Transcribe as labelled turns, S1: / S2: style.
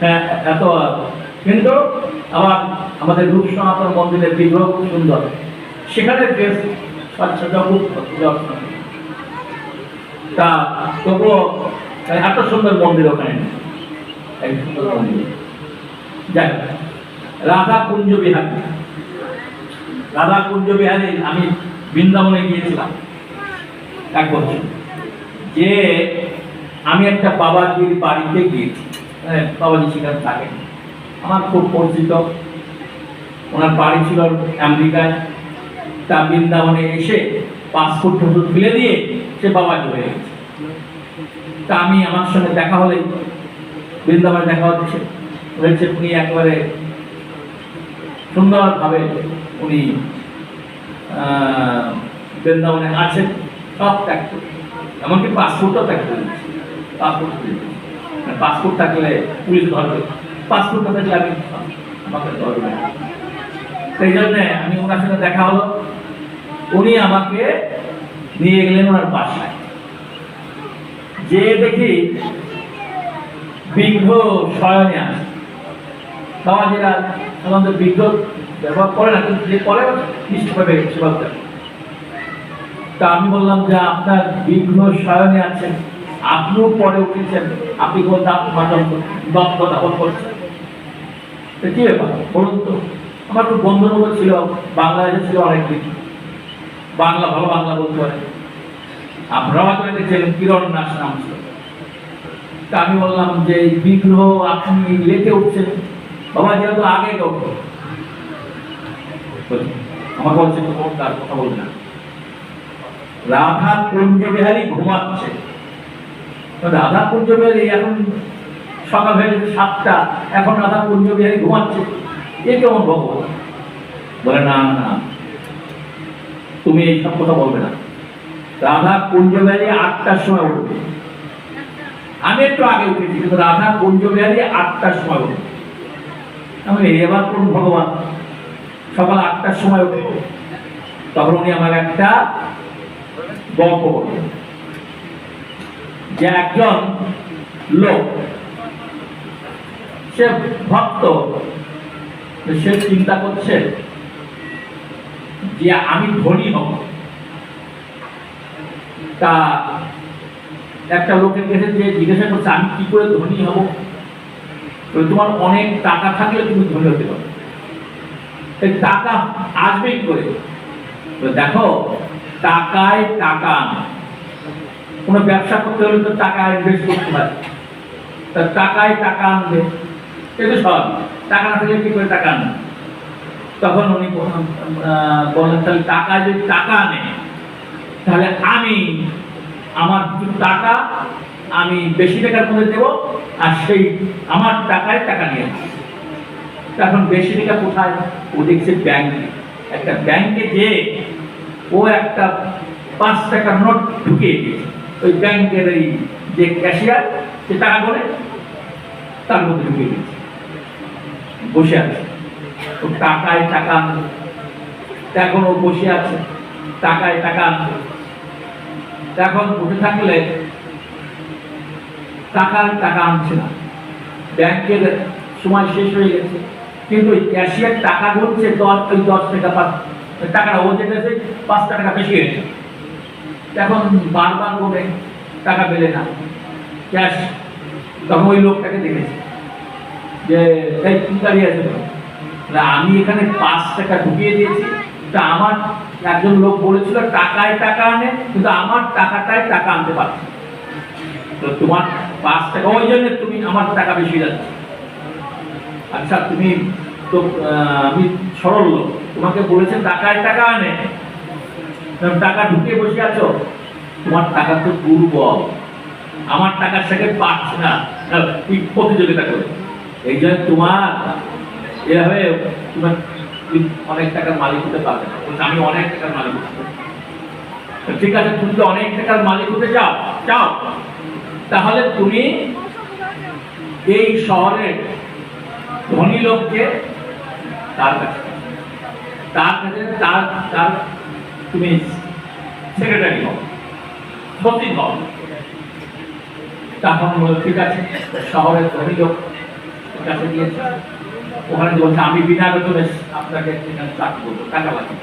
S1: হ্যাঁ এত কিন্তু আবার আমাদের রূপ সনাতন মন্দিরের বিগ্রহ খুব সুন্দর। সেখানে সাজসজ্জা খুব। তা তবুও এত সুন্দর মন্দির ওখানে যাই রাধা কুঞ্জ বিহার। রাধা কুঞ্জ বিহারে, আমি বৃন্দাবনে গিয়েছিলাম এক বছর। যে আমি একটা বাবাজির বাড়িতে গিয়েছি হ্যাঁ, বাবাজি সেখানে থাকেন। আমার খুব পরিচিত। ওনার বাড়ি ছিল আমেরিকায়। তা বৃন্দাবনে এসে পাসপোর্ট টাসপোর্ট ফেলে দিয়ে সে বাবাজি হয়ে গেছে। তা আমি আমার সঙ্গে দেখা হলে বৃন্দাবনে দেখা হচ্ছে হয়েছে উনি একবারে সুন্দরভাবে উনি বৃন্দাবনে আছেন। সব ত্যাগ করে এমনকি পাসপোর্টও ত্যাগ করে পাসপোর্ট পাসপোর্ট থাকলে পুলিশ ধরবে। পাসপোর্ট না থাকলে আমি আমাকে ধরবে সেই জন্যে আমি ওনার সাথে দেখা হলো। উনি আমাকে নিয়ে গেলেন ওনার বাসায়। যে দেখি বিঘ্ন শয়নে আছে। সমাজেরা সাধারণত বিঘ্ন ব্যবহার করে না, কিন্তু যে করে নিশ্চিতভাবে সেবা তা আমি বললাম যে আপনার বিঘ্ন শয়নে আছেন। আপনিও পরে উঠেছেন। আপনি কোন দাঁত মাটন দত্ত দাপন করছেন। কি ব্যাপার? বলুন তো। আমার তো বন্ধুর মতো ছিল বাংলাদেশে ছিল অনেক কিছু বাংলা, ভালো বাংলা বলতে পারে আপনারাও হয়তো দেখছিলেন কিরণ নাচ নাম ছিল। তা আমি বললাম যে বিগ্রহ আপনি লেটে উঠছেন। বাবা যেহেতু আগে উঠো আমার বলছে তো তার কথা বলবে না। রাধা কুঞ্জ বিহারী ঘুমাচ্ছে। রাধা কুঞ্জ বিহারী এখন সকাল হয়ে গেছে সাতটা, এখন রাধা কুঞ্জ বিহারী ঘুমাচ্ছে। এ কেমন ভগবান? বলে, না না, তুমি এই সব কথা বলবে না। রাধা কুঞ্জ বিহারী আটটার সময় উঠবে। আমি একটু আগে উঠেছি, কিন্তু রাধা কুঞ্জ বিহারী আটটার সময় উঠবে। আমি এবার কোন ভগবান? সকাল আটটার সময় উঠে তখন উনি আমার একটা গল্প বললেন। যে একজন লোক, সে ভক্ত সে চিন্তা করছে যে আমি ধনী হব। তা একটা লোকের কাছে যে জিজ্ঞাসা করছে, আমি কি করে ধনী হব? তোমার অনেক টাকা থাকলে তুমি ধনী হতে পারো। এই টাকা কি করে তো দেখো, টাকায় টাকা। কোনো ব্যবসা করতে হলে তো টাকা ইনভেস্ট করতে হয়। তা টাকায় টাকা আনবে এটা সব। টাকা না থাকলে কি করে টাকা আনবে? তখন উনি বললেন, আহ, তাহলে টাকা যদি টাকা আনে তাহলে আমি আমার টাকা আমি বেশি টাকার মধ্যে দেবো আর সেই আমার টাকায় টাকা নিয়ে। এখন বেশি টাকা কোথায়? ও দেখছে ব্যাংকে। একটা ব্যাংকে যে ও একটা পাঁচ টাকার নোট ঢুকিয়ে দিয়েছে। ওই ব্যাংকের এই যে ক্যাশিয়ার সে টাকা বলে তার মধ্যে ঢুকিয়ে দিয়েছে। বসে আছে। ও টাকায় টাকা আনবে এখন ও বসে আছে। টাকায় টাকা আনবে এখন বসে থাকলে টাকার টাকা আনছে না। ব্যাংকের সময় শেষ হয়ে গেছে। কিন্তু ওই ক্যাশিয়ার টাকা গুনছে দশ, ওই দশ টাকা পাঁচ টাকাটা ও যেটা পাঁচটা টাকা বেশি গেছে। এখন বারবার করে টাকা পেলে না। ক্যাশ তখন ওই লোকটাকে দেখেছে। যে তাই কি দাঁড়িয়ে আছে? আমি এখানে পাঁচ টাকা ঢুকিয়ে দিয়েছি। তা আমার। একজন লোক বলেছিল, টাকায় টাকা আনে, কিন্তু আমার টাকাটায় টাকা আনতে পারছে। তো তোমার পাঁচ টাকা, ওই জন্য তুমি আমার টাকা বেশি যাচ্ছে আচ্ছা তুমি তো আমি সরল লোক। তোমাকে বলেছে, টাকায় টাকা আনে। টাকা ঢুকিয়ে বসে আছো? তোমার টাকা তো দুর্বল। আমার টাকার সাথে পাচ্ছে না। কি প্রতিযোগিতা করে। এই জন্য তোমার, এভাবে তোমার তুমি অনেক টাকার মালিক হতে পারবে না। আমি অনেক টাকার মালিক হতে ঠিক আছে, তুমি তো অনেক টাকার মালিক হতে চাও চাও, তাহলে তুমি এই শহরের ধনী লোককে তার কাছে তার কাছে, তার তার, তুমি সেক্রেটারি হও, সচিব হও। তখন বলল ঠিক আছে, শহরের অভিযোগ কাছে দিয়েছে ওখানে বলছে, আমি বিনা বেতনে আপনাকে সেখানে চাকরি করব, টাকা লাগে